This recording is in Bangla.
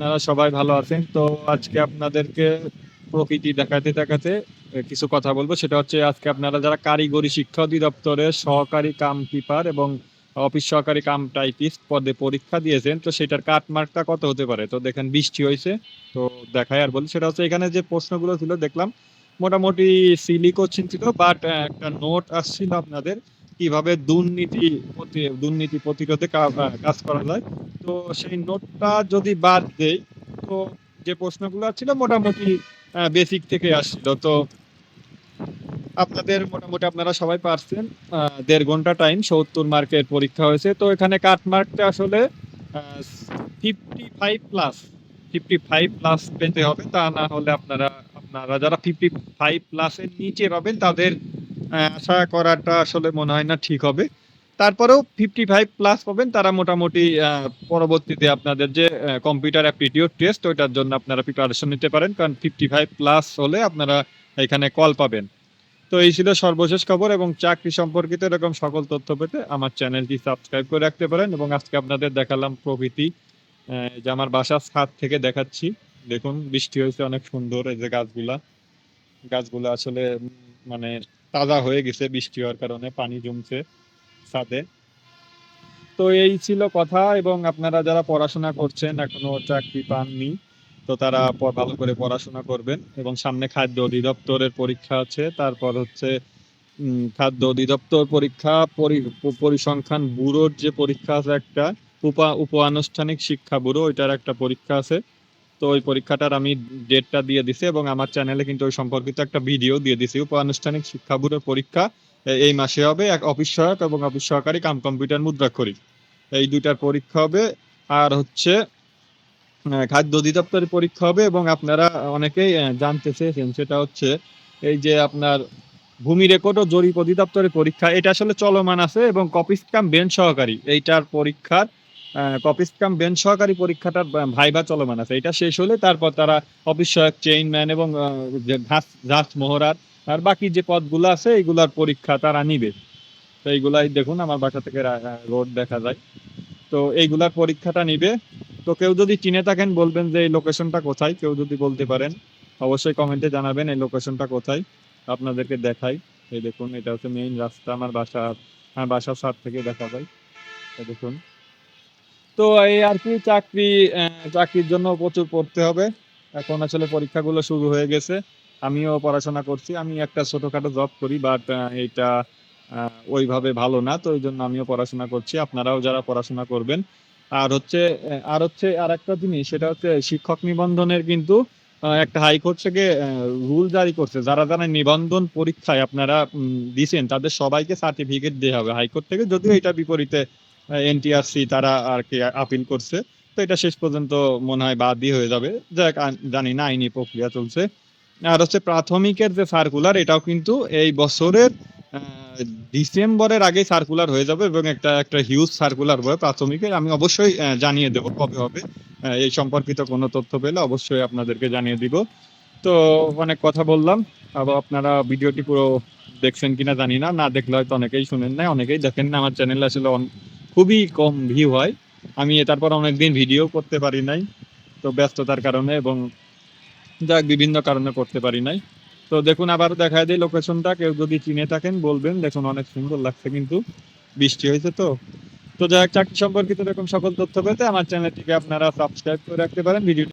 আপনারা সবাই ভালো আছেন। তো আজকে আপনাদেরকে প্রকৃতি দেখাতে দেখাতে কিছু কথা বলব। সেটা হচ্ছে আজকে আপনারা যারা কারিগরি শিক্ষা অধিদপ্তরের সহকারী কাম কিপার এবং অফিস সহকারী কাম টাইপিস্ট পদে পরীক্ষা দিয়েছেন, তো সেটার কাট মার্কটা কত হতে পারে? তো দেখেন বৃষ্টি হয়েছে, তো দেখাই আর বলি। সেটা হচ্ছে এখানে যে প্রশ্নগুলো ছিল, দেখলাম মোটামুটি সিলি কোশ্চেন ছিল বাট একটা নোট আসছিল আপনাদের। কীভাবে দুর্নীতি দুর্নীতি প্রতিরোধে কাজ করা যায়। তো সেই নোটটা যদি বাদ দেই, তো যে প্রশ্নগুলো ছিল মোটামুটি বেসিক থেকে আসছিল তো আপনাদের মোটামুটি আপনারা সবাই পারছেন দেড় ঘণ্টা টাইম সত্তর মার্কের পরীক্ষা হয়েছে। তো এখানে কাট মার্কটা আসলে fifty five plus fifty five plus পেতে হবে। তা না হলে আপনারা আপনারা যারা ফিফটি ফাইভ প্লাসের নিচে পাবেন তাদের আশা করাটা আসলে মনে হয় না ঠিক হবে। তারপরেও ফিফটি ফাইভ প্লাস পাবেন। তারা মোটামুটি পরবর্তীতে আপনাদের যে কম্পিউটার অ্যাপটিটিউড টেস্ট ওইটার জন্য আপনারা প্রিপারেশন নিতে পারেন। কারণ ফিফটি ফাইভ প্লাস হলে আপনারা এখানে কল পাবেন। তো এই ছিল সর্বশেষ খবর এবং চাকরি সম্পর্কিত এরকম সকল তথ্য পেতে আমার চ্যানেলটি সাবস্ক্রাইব করে রাখতে পারেন এবং আজকে আপনাদের দেখালাম প্রকৃতি যে আমার বাসার ছাদ থেকে দেখাচ্ছি। দেখুন, বৃষ্টি হয়েছে, অনেক সুন্দর এই যে গাছগুলা। গাছগুলো আসলে মানে তাজা হয়ে গেছে বৃষ্টি হওয়ার কারণে, পানি জমছে ছাদে। তো এই ছিল কথা এবং আপনারা যারা পড়াশোনা করছেন, এখনও চাকরি পাননি, তো তারা ভালো করে পড়াশোনা করবেন এবং সামনে খাদ্য অধিদপ্তরের পরীক্ষা আছে, তারপর হচ্ছে খাদ্য অধিদপ্তর পরীক্ষা, পরি- পরিসংখ্যান ব্যুরোর যে পরীক্ষা আছে একটা, উপা উপ আনুষ্ঠানিক শিক্ষা ব্যুরো, ওইটার একটা পরীক্ষা আছে। তো ওই পরীক্ষাটার আমি ডেটটা দিয়ে দিছি এবং আমার চ্যানেলে কিন্তু ওই সম্পর্কিত একটা ভিডিও দিয়ে দিছি। উপ আনুষ্ঠানিক শিক্ষা ব্যুরোর পরীক্ষা এই মাসে হবে। এক অফিস সহায়ক এবং অফিস সহকারী কাম কম্পিউটার মুদ্রাক্ষরিক। এই দুইটার পরীক্ষা হবে। আর হচ্ছে খাদ্য অধিদপ্তরের পরীক্ষা হবে এবং আপনারা অনেকেই জানতে চেয়েছেন সেটা হচ্ছে, এই যে আপনার ভূমি রেকর্ড ও জরিপ অধিদপ্তরের পরীক্ষা, এটা আসলে চলমান আছে এবং কপিস কাম বেঞ্চ সহকারী। এইটার পরীক্ষার কপিস কাম বেঞ্চ সহকারী পরীক্ষাটার ভাইবা চলমান আছে। এটা শেষ হলে তারপর তারা অফিস সহায়ক চেইনম্যান এবং ঘাস ঘাস আর বাকি যে পদগুলো আছে, এইগুলার পরীক্ষা তারা নিবে। তো এইগুলাই দেখুন, আমার বাসা থেকে রোড দেখা যায়। তো এইগুলার পরীক্ষাটা নিবে। তো কেউ যদি চিনে থাকেন, বলবেন যে এই লোকেশনটা কোথায়, কেউ যদি বলতে পারেন, অবশ্যই কমেন্টে জানাবেন এই লোকেশনটা কোথায়। আপনাদেরকে দেখাই। এই দেখুন, এটা হচ্ছে মেইন রাস্তা, আমার বাসা, আমার বাসার সার থেকে দেখা যায়। দেখুন। তো এই আর কি চাকরি চাকরির জন্য প্রচুর পড়তে হবে। এখন আসলে পরীক্ষাগুলো শুরু হয়ে গেছে। আমিও পড়াশোনা করছি। আমি একটা ছোটখাটো জব করি বাট এইটা ওইভাবে ভালো না, তো ওই জন্য আমিও পড়াশোনা করছি। আপনারাও যারা পড়াশোনা করবেন, আর হচ্ছে আর হচ্ছে আর একটা জিনিস, সেটা হচ্ছে শিক্ষক নিবন্ধনের কিন্তু একটা হাইকোর্ট থেকে রুল জারি করছে। যারা যারা নিবন্ধন পরীক্ষায় আপনারা দিছেন, তাদের সবাইকে সার্টিফিকেট দেওয়া হবে। হাইকোর্ট থেকে যদিও এটা বিপরীতে এনটিআরসি তারা আর কি আপিল করছে। তো এটা শেষ পর্যন্ত মনে হয় বাদই হয়ে যাবে। যাক জানি না আইনি প্রক্রিয়া চলছে। আর হচ্ছে প্রাথমিকের যে সার্কুলার এটাও কিন্তু এই বছরের ডিসেম্বরের আগে সার্কুলার হয়ে যাবে এবং একটা একটা হিউজ সার্কুলার হবে প্রাথমিকে। আমি অবশ্যই জানিয়ে দেবো কবে হবে। এই সম্পর্কিত কোনো তথ্য পেলে অবশ্যই আপনাদেরকে জানিয়ে দিব। তো অনেক কথা বললাম। আবার আপনারা ভিডিওটি পুরো দেখছেন কিনা জানি না। না দেখলে হয়তো অনেকেই শুনেন না অনেকেই দেখেন না। আমার চ্যানেল আসলে খুবই কম ভিউ হয়। আমি তারপর অনেকদিন ভিডিও করতে পারি নাই তো ব্যস্ততার কারণে এবং যাক বিভিন্ন কারণে করতে পারি নাই। তো দেখুন আবার দেখা দিই লোকেশনটা। কেউ যদি চিনে থাকেন বলবেন। দেখুন অনেক সুন্দর লাগছে কিন্তু। বৃষ্টি হয়েছে তো। তো যাই হোক, চাকরি সম্পর্কিত এরকম সকল তথ্য পেতে আমার চ্যানেলটিকে আপনারা সাবস্ক্রাইব করে রাখতে পারেন। ভিডিও